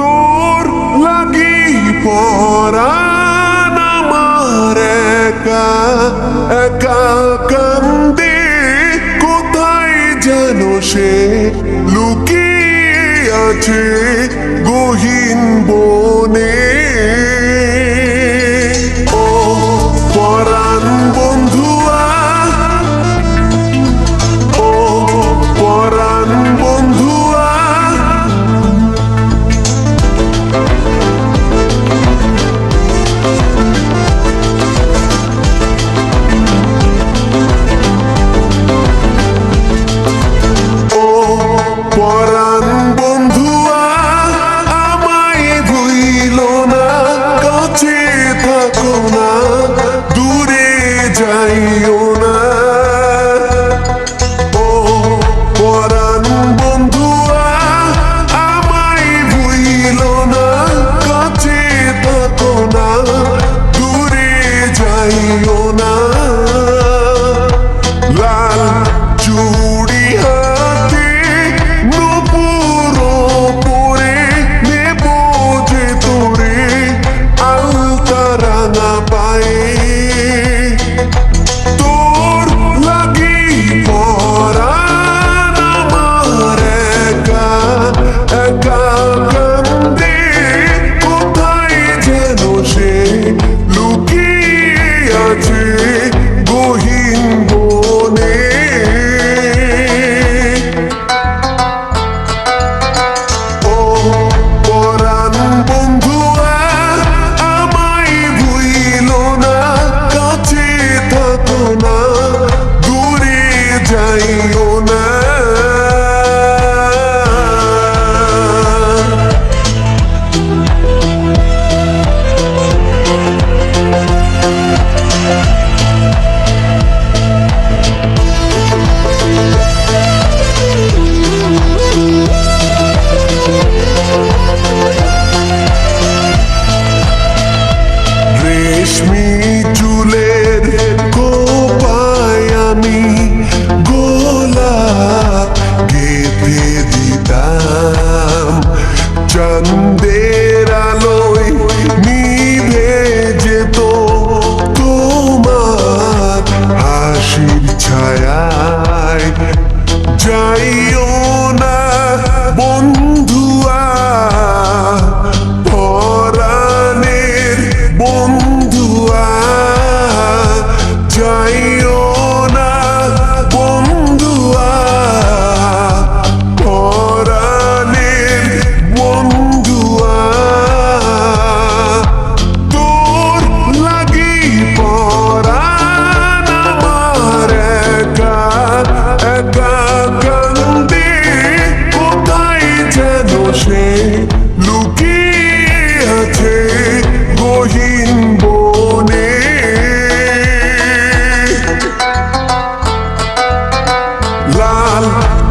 তোর লাগি পরাণ আমার একা একা কান্দে কোথায় যেন সে লুকিয়ে আছে গহীন বনে।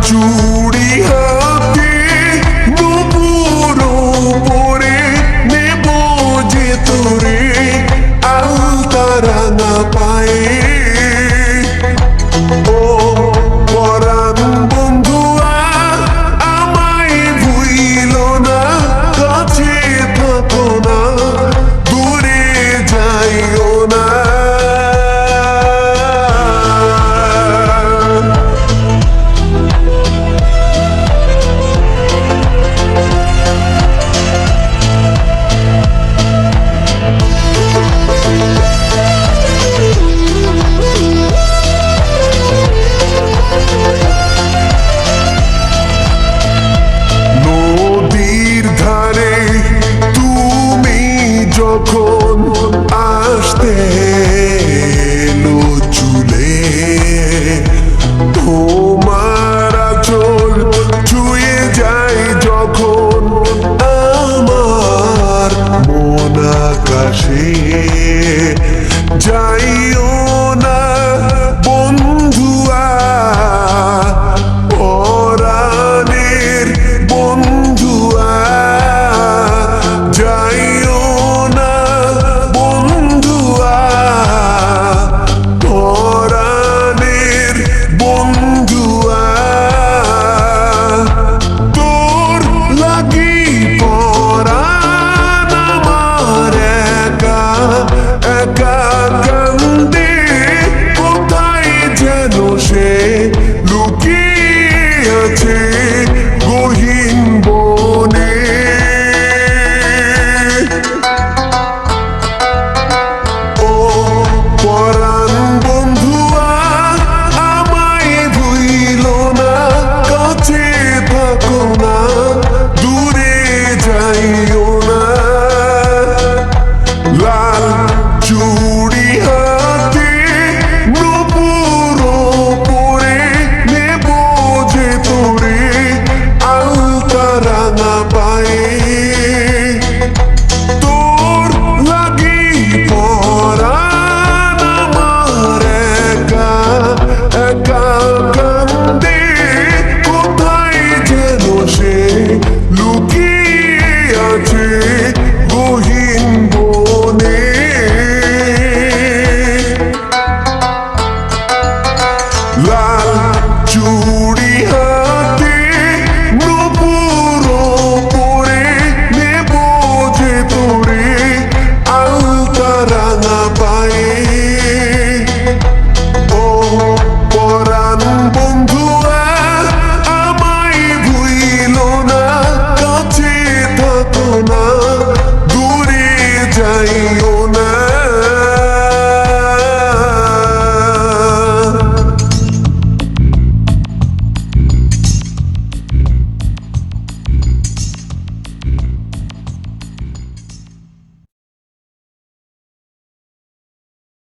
চুড়ি হয়